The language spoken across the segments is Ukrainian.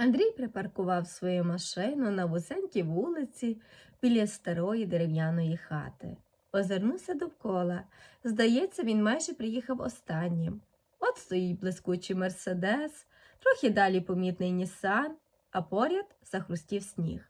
Андрій припаркував свою машину на вузенькій вулиці біля старої дерев'яної хати. Озирнувся довкола. Здається, він майже приїхав останнім. От стоїть блискучий мерседес, трохи далі помітний Нісан, а поряд захрустів сніг.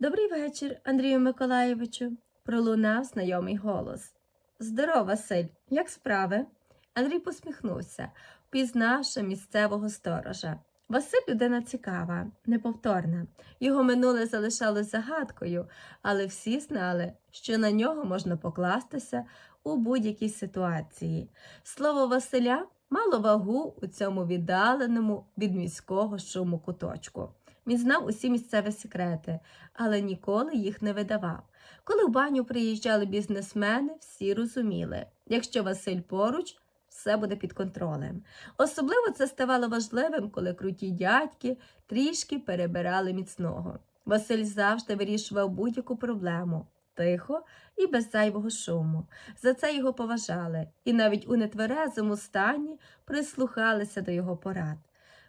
Добрий вечір, Андрію Миколаєвичу, пролунав знайомий голос. Здоров, Василь, як справи? Андрій посміхнувся, впізнавши місцевого сторожа. Василь людина цікава, неповторна. Його минуле залишалось загадкою, але всі знали, що на нього можна покластися у будь-якій ситуації. Слово Василя мало вагу у цьому віддаленому від міського шуму куточку. Він знав усі місцеві секрети, але ніколи їх не видавав. Коли в баню приїжджали бізнесмени, всі розуміли, якщо Василь поруч, все буде під контролем. Особливо це ставало важливим, коли круті дядьки трішки перебирали міцного. Василь завжди вирішував будь-яку проблему тихо і без зайвого шуму. За це його поважали, і навіть у нетверезому стані прислухалися до його порад.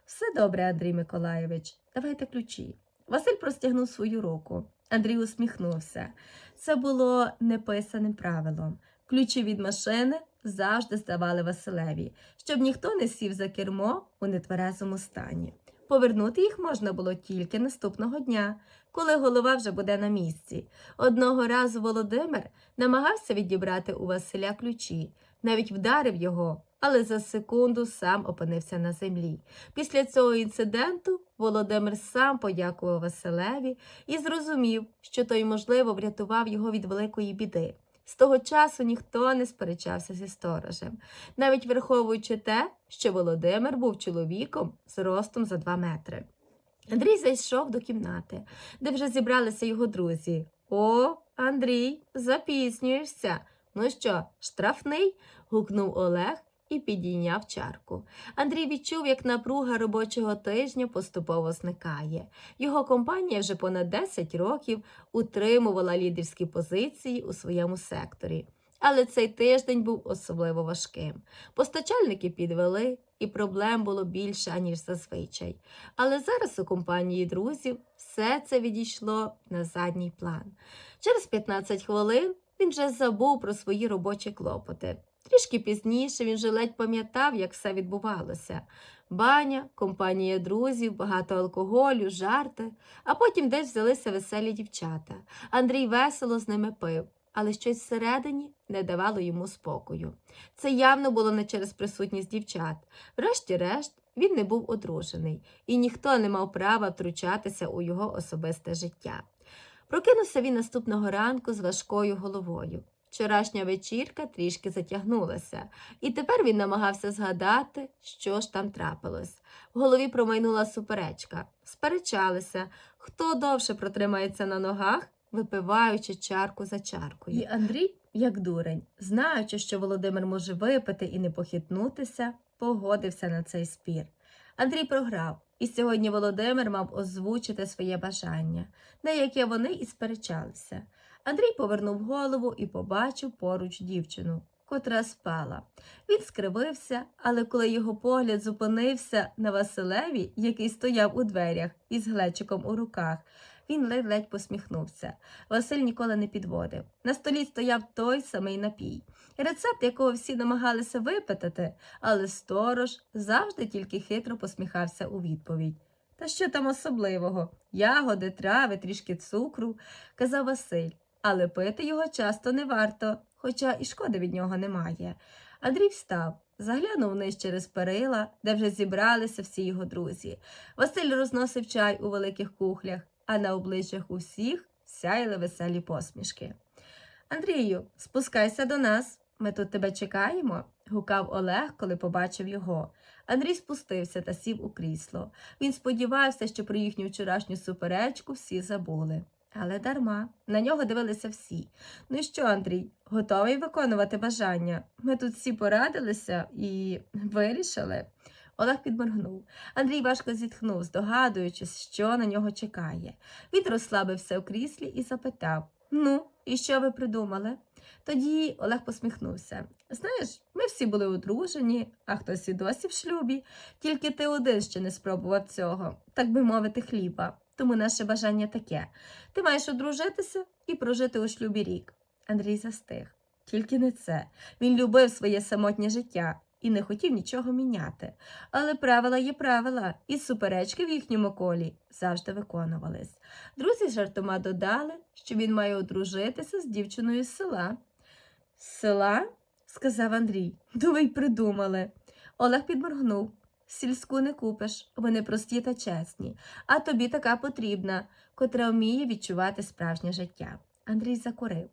Все добре, Андрій Миколаєвич, давайте ключі. Василь простягнув свою руку. Андрій усміхнувся. Це було неписаним правилом. Ключі від машини завжди здавали Василеві, щоб ніхто не сів за кермо у нетверезому стані. Повернути їх можна було тільки наступного дня, коли голова вже буде на місці. Одного разу Володимир намагався відібрати у Василя ключі, навіть вдарив його, але за секунду сам опинився на землі. Після цього інциденту Володимир сам подякував Василеві і зрозумів, що той, можливо, врятував його від великої біди. З того часу ніхто не сперечався зі сторожем, навіть враховуючи те, що Володимир був чоловіком з ростом за два метри. Андрій зайшов до кімнати, де вже зібралися його друзі. О, Андрій, запізнюєшся. Ну що, штрафний? гукнув Олег і підійняв чарку. Андрій відчув, як напруга робочого тижня поступово зникає. Його компанія вже понад 10 років утримувала лідерські позиції у своєму секторі. Але цей тиждень був особливо важким. Постачальники підвели, і проблем було більше, аніж зазвичай. Але зараз у компанії друзів все це відійшло на задній план. Через 15 хвилин він вже забув про свої робочі клопоти. Трішки пізніше він вже ледь пам'ятав, як все відбувалося. Баня, компанія друзів, багато алкоголю, жарти, а потім десь взялися веселі дівчата. Андрій весело з ними пив, але щось всередині не давало йому спокою. Це явно було не через присутність дівчат. Врешті-решт, він не був одружений, і ніхто не мав права втручатися у його особисте життя. Прокинувся він наступного ранку з важкою головою. Вчорашня вечірка трішки затягнулася, і тепер він намагався згадати, що ж там трапилось. В голові промайнула суперечка. Сперечалися, хто довше протримається на ногах, випиваючи чарку за чаркою. І Андрій, як дурень, знаючи, що Володимир може випити і не похитнутися, погодився на цей спір. Андрій програв, і сьогодні Володимир мав озвучити своє бажання, на яке вони і сперечалися. Андрій повернув голову і побачив поруч дівчину, котра спала. Він скривився, але коли його погляд зупинився на Василеві, який стояв у дверях із глечиком у руках, він ледь-ледь посміхнувся. Василь ніколи не підводив. На столі стояв той самий напій, рецепт якого всі намагалися випитати, але сторож завжди тільки хитро посміхався у відповідь. Та що там особливого? Ягоди, трави, трішки цукру, казав Василь, але пити його часто не варто, хоча і шкоди від нього немає. Андрій встав, заглянув вниз через перила, де вже зібралися всі його друзі. Василь розносив чай у великих кухлях, а на обличчях усіх сяяли веселі посмішки. Андрію, спускайся до нас, ми тут тебе чекаємо, гукав Олег, коли побачив його. Андрій спустився та сів у крісло. Він сподівався, що про їхню вчорашню суперечку всі забули. Але дарма, на нього дивилися всі. Ну і що, Андрій, готовий виконувати бажання? Ми тут всі порадилися і вирішили. Олег підморгнув. Андрій важко зітхнув, здогадуючись, що на нього чекає. Він розслабився у кріслі і запитав Ну, і що ви придумали? Тоді Олег посміхнувся. Знаєш, ми всі були одружені, а хтось і досі в шлюбі. Тільки ти один ще не спробував цього, так би мовити, хліба. Тому наше бажання таке: ти маєш одружитися і прожити у шлюбі рік. Андрій застиг. Тільки не це. Він любив своє самотнє життя і не хотів нічого міняти. Але правила є правила, і суперечки в їхньому колі завжди виконувались. Друзі жартома додали, що він має одружитися з дівчиною з села. З села? сказав Андрій. Ну ви й придумали. Олег підморгнув. Сільську не купиш, вони прості та чесні, а тобі така потрібна, котра вміє відчувати справжнє життя. Андрій закурив.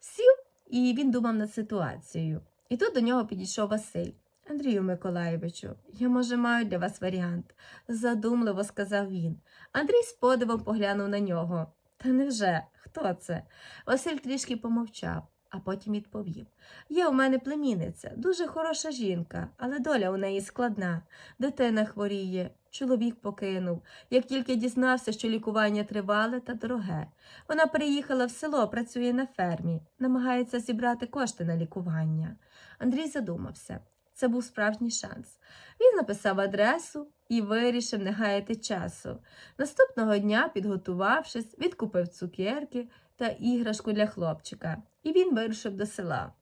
Сів, і він думав над ситуацією. І тут до нього підійшов Василь. Андрію Миколаєвичу, я, може, маю для вас варіант, задумливо сказав він. Андрій з подивом поглянув на нього. Та невже? Хто це? Василь трішки помовчав, а потім відповів. Є у мене племінниця, дуже хороша жінка, але доля у неї складна. Дитина хворіє, чоловік покинув. Як тільки дізнався, що лікування тривале та дороге. Вона переїхала в село, працює на фермі, намагається зібрати кошти на лікування. Андрій задумався. Це був справжній шанс. Він написав адресу і вирішив не гаяти часу. Наступного дня, підготувавшись, відкупив цукерки та іграшку для хлопчика, і він вирушив до села.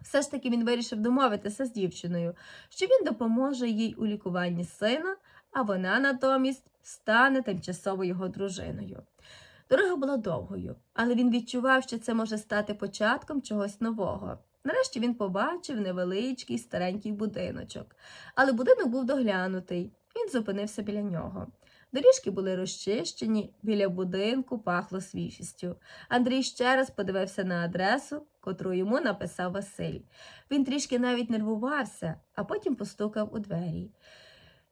Все ж таки він вирішив домовитися з дівчиною, що він допоможе їй у лікуванні сина, а вона натомість стане тимчасово його дружиною. Дорога була довгою, але він відчував, що це може стати початком чогось нового. Нарешті він побачив невеличкий старенький будиночок, але будинок був доглянутий. Він зупинився біля нього. Доріжки були розчищені, біля будинку пахло свіжістю. Андрій ще раз подивився на адресу, котру йому написав Василь. Він трішки навіть нервувався, а потім постукав у двері.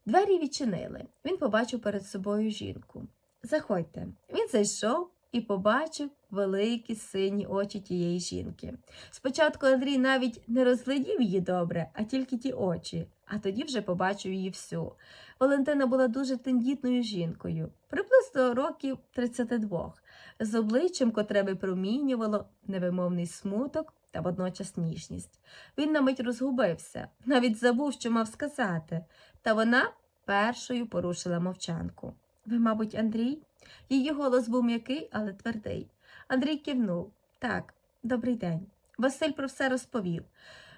Двері відчинили. Він побачив перед собою жінку. Заходьте. Він зайшов і побачив великі сині очі тієї жінки. Спочатку Андрій навіть не розглядів її добре, а тільки ті очі, а тоді вже побачив її всю. Валентина була дуже тендітною жінкою, приблизно років 32, з обличчям, котре випромінювало невимовний смуток та водночас ніжність. Він на мить розгубився, навіть забув, що мав сказати, та вона першою порушила мовчанку. Ви, мабуть, Андрій? Її голос був м'який, але твердий. Андрій кивнув. Так, добрий день. Василь про все розповів.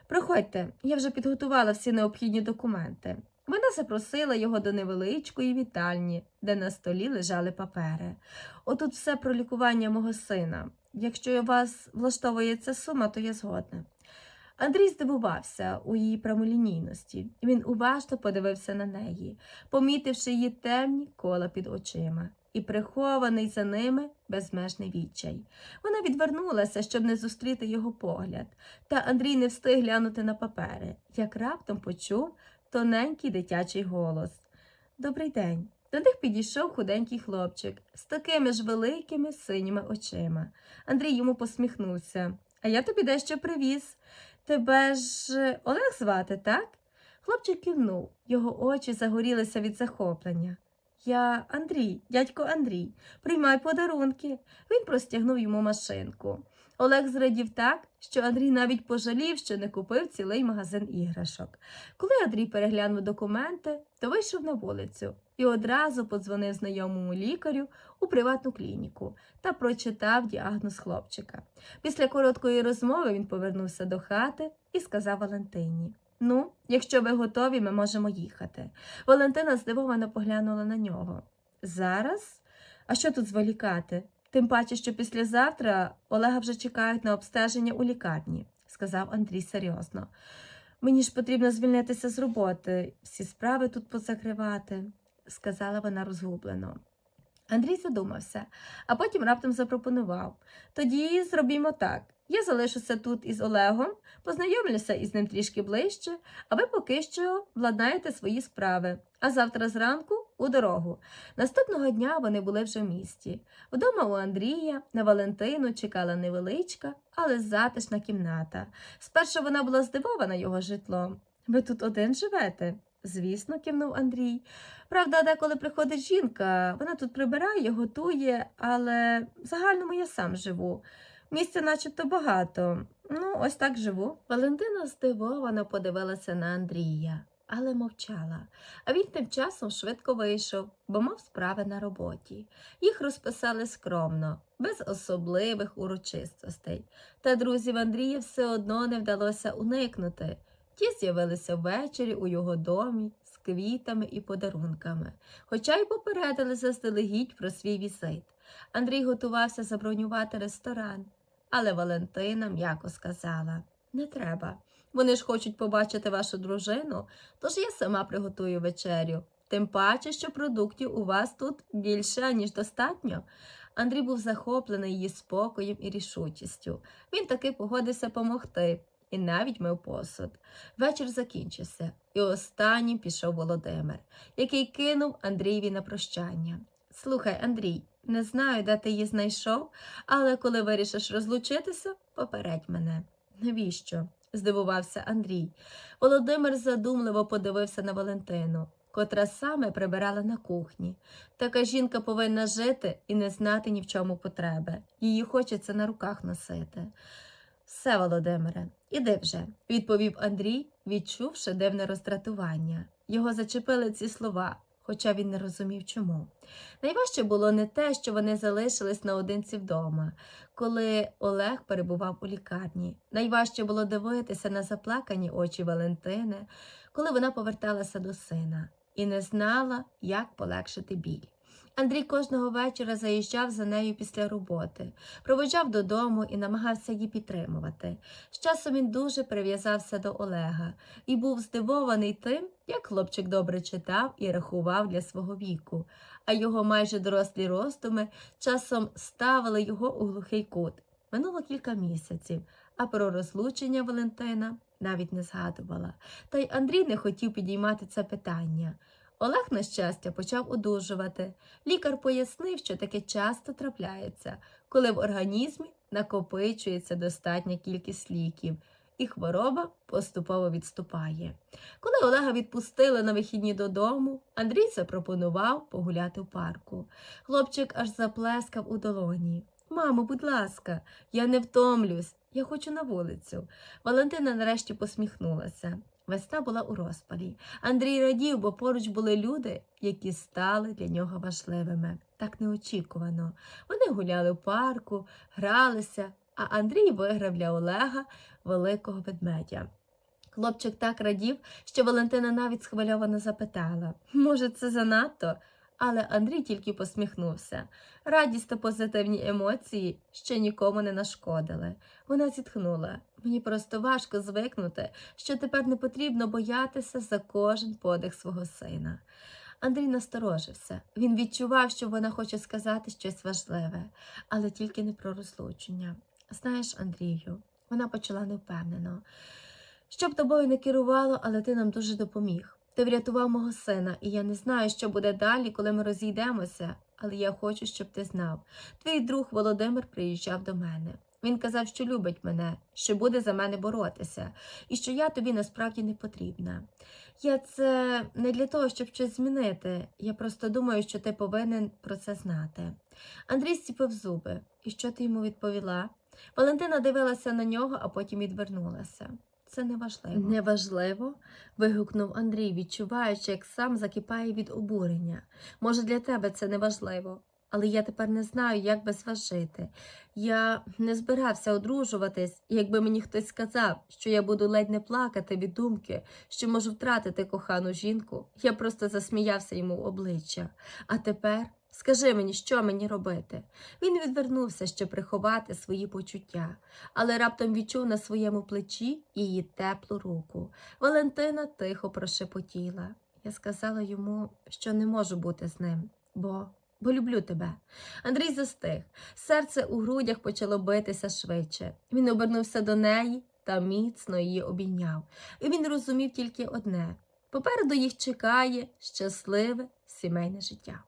Проходьте, я вже підготувала всі необхідні документи. Вона запросила його до невеличкої вітальні, де на столі лежали папери. Отут все про лікування мого сина. Якщо у вас влаштовує ця сума, то я згодна. Андрій здивувався у її прямолінійності. Він уважно подивився на неї, помітивши її темні кола під очима і прихований за ними безмежний відчай. Вона відвернулася, щоб не зустріти його погляд, та Андрій не встиг глянути на папери, як раптом почув тоненький дитячий голос. Добрий день. До них підійшов худенький хлопчик з такими ж великими синіми очима. Андрій йому посміхнувся. А я тобі дещо привіз. Тебе ж е, Олег звати, так? Хлопчик кивнув, його очі загорілися від захоплення. Я Андрій, дядько Андрій, приймай подарунки. Він простягнув йому машинку. Олег зрадів так, що Андрій навіть пожалів, що не купив цілий магазин іграшок. Коли Андрій переглянув документи, то вийшов на вулицю і одразу подзвонив знайомому лікарю у приватну клініку та прочитав діагноз хлопчика. Після короткої розмови він повернувся до хати і сказав Валентині: Ну, якщо ви готові, ми можемо їхати. Валентина здивовано поглянула на нього. Зараз? А що тут зволікати? Тим паче, що післязавтра Олега вже чекають на обстеження у лікарні, сказав Андрій серйозно. Мені ж потрібно звільнитися з роботи, всі справи тут позакривати, сказала вона розгублено. Андрій задумався, а потім раптом запропонував тоді зробімо так. Я залишуся тут із Олегом, познайомлюся із ним трішки ближче, а ви поки що владнаєте свої справи. А завтра зранку у дорогу. Наступного дня вони були вже в місті. Вдома у Андрія на Валентину чекала невеличка, але затишна кімната. Спершу вона була здивована його житлом. Ви тут один живете? Звісно, кивнув Андрій. Правда, деколи приходить жінка, вона тут прибирає, готує, але в загальному я сам живу. Місця начебто багато. Ну, ось так живу. Валентина здивовано подивилася на Андрія, але мовчала. А він тим часом швидко вийшов, бо мав справи на роботі. Їх розписали скромно, без особливих урочистостей. Та друзів Андрія все одно не вдалося уникнути. Ті з'явилися ввечері у його домі з квітами і подарунками, хоча й попередили заздалегідь про свій візит. Андрій готувався забронювати ресторан, але Валентина м'яко сказала не треба. Вони ж хочуть побачити вашу дружину, тож я сама приготую вечерю. Тим паче, що продуктів у вас тут більше, ніж достатньо. Андрій був захоплений її спокоєм і рішучістю. Він таки погодився помогти і навіть мив посуд. Вечір закінчився, і останнім пішов Володимир, який кинув Андрієві на прощання. Слухай, Андрій, не знаю, де ти її знайшов, але коли вирішиш розлучитися, попередь мене. Навіщо? здивувався Андрій. Володимир задумливо подивився на Валентину, котра саме прибирала на кухні. Така жінка повинна жити і не знати ні в чому потреби. Її хочеться на руках носити. Все, Володимире, іди вже, відповів Андрій, відчувши дивне роздратування. Його зачепили ці слова, хоча він не розумів чому. Найважче було не те, що вони залишились наодинці вдома, коли Олег перебував у лікарні. Найважче було дивитися на заплакані очі Валентини, коли вона поверталася до сина і не знала, як полегшити біль. Андрій кожного вечора заїжджав за нею після роботи, проводжав додому і намагався її підтримувати. З часом він дуже прив'язався до Олега і був здивований тим, як хлопчик добре читав і рахував для свого віку, а його майже дорослі роздуми часом ставили його у глухий кут. Минуло кілька місяців, а про розлучення Валентина навіть не згадувала. Та й Андрій не хотів підіймати це питання. Олег, на щастя, почав одужувати. Лікар пояснив, що таке часто трапляється, коли в організмі накопичується достатня кількість ліків, і хвороба поступово відступає. Коли Олега відпустили на вихідні додому, Андрій запропонував погуляти в парку. Хлопчик аж заплескав у долоні. Мамо, будь ласка, я не втомлюсь, я хочу на вулицю. Валентина нарешті посміхнулася. Весна була у розпалі. Андрій радів, бо поруч були люди, які стали для нього важливими. Так неочікувано. Вони гуляли в парку, гралися, а Андрій виграв для Олега великого ведмедя. Хлопчик так радів, що Валентина навіть схвильовано запитала може, це занадто? Але Андрій тільки посміхнувся. Радість та позитивні емоції ще нікому не нашкодили. Вона зітхнула. Мені просто важко звикнути, що тепер не потрібно боятися за кожен подих свого сина. Андрій насторожився. Він відчував, що вона хоче сказати щось важливе, але тільки не про розлучення. Знаєш, Андрію, вона почала невпевнено. Щоб тобою не керувало, але ти нам дуже допоміг. Ти врятував мого сина, і я не знаю, що буде далі, коли ми розійдемося, але я хочу, щоб ти знав. Твій друг Володимир приїжджав до мене. Він казав, що любить мене, що буде за мене боротися, і що я тобі насправді не потрібна. Я це не для того, щоб щось змінити. Я просто думаю, що ти повинен про це знати. Андрій стіпив зуби. І що ти йому відповіла? Валентина дивилася на нього, а потім відвернулася. Це неважливо. Неважливо? вигукнув Андрій, відчуваючи, як сам закипає від обурення. Може, для тебе це неважливо, але я тепер не знаю, як без вас жити. Я не збирався одружуватись, і якби мені хтось сказав, що я буду ледь не плакати від думки, що можу втратити кохану жінку, я просто засміявся йому в обличчя. А тепер скажи мені, що мені робити? Він відвернувся, щоб приховати свої почуття, але раптом відчув на своєму плечі її теплу руку. Валентина тихо прошепотіла. Я сказала йому, що не можу бути з ним, бо. Бо люблю тебе. Андрій застиг. Серце у грудях почало битися швидше. Він обернувся до неї та міцно її обійняв. І він розумів тільки одне: попереду їх чекає щасливе сімейне життя.